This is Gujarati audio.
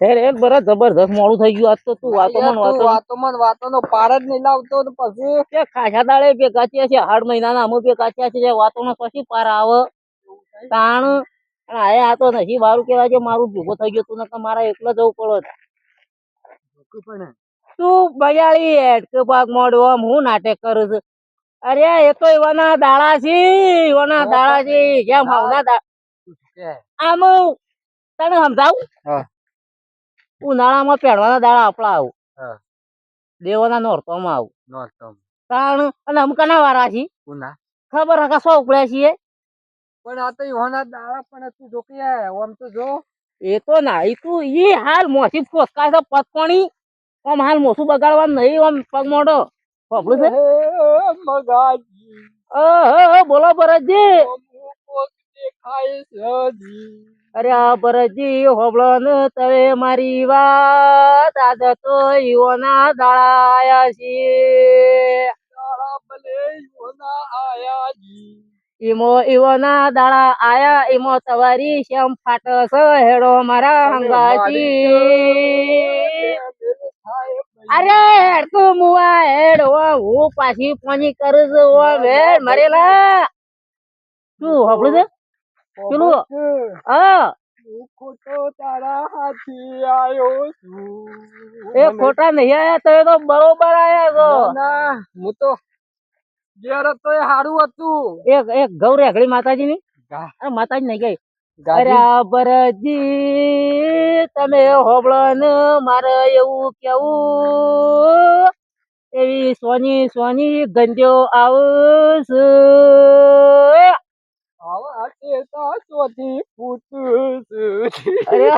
હેર બરા જબરદસ્ત મોડું થઈ ગયું આજ તો તું વાતો મન વાતો. વાતો મન વાતો નો પાર જ નહીં લાવતો ને પછી. કે ખાસા દાડે ભેગા થયા છે આઠ મહિનાના અમે બે કાચ્યા છે જે વાતોનો પછી પાર આવે. તાણ આયા આ તો નથી સારું કહેવાય કે મારું ભેગો થઈ ગયો તું નકર મારા એકલા જવું પડે તું બજાડી હેડ કે ભાગ મોડો આમ હું નાટક કરું છું. અરે એ તો એવાના દાડા છે એવાના દાડા છે જેમ આવના દા આમ તને સમજાવું. ઉનાળામાં પહેરવાના દાડા આપણા આવું. દેવાના નોરતોમાં આવું. નોતમ તાણ અને અમ કના વારા છી ઉના. ખબર હકા સો ઉપડ્યા છીએ? પણ આ તો ઈહોના દાડા પણ તું જો કે આમ તો જો. એ તો ના ઈ તું. એ હાલ મોસી ફોસકાય છે પતકોણી. આમ હાલ મોસું બગાડવાનું નહીં આમ પગ મોડો પગલું છે? મગાજી. ઓહો બોલો ભરતજી. અમુક. અરે આ ભરતજી હોબળો ને તમે મારી વાત. આજ તો ઈઓના દાળાયા છીએ. ઈમો ઈઓના દાળા આયા. ઈમો તમારી શ્યામ ફાટસ હેડો મારા હંગાજી અરે હેડ તું મુવા હેડ હું પાછી પોની કરું છું ઓ વેડ મરેલા શું હોબળું છે? પેલું હા. ખોટો તારા હાથી આયો છું. એ ખોટા નહીં આયા તો એ તો બરોબર આયા છો. ના હું તો ઘેર તો એ સારું હતું. એક એક ગૌરે રેઘડી માતાજી ની માતાજી નહીં ગઈ. બરાબરજી તમે હોબળો ને મારે એવું કેવું? એવી સોની સોની ગંજો આવશ. આવા કેતા ચોથી ફૂટ. અરે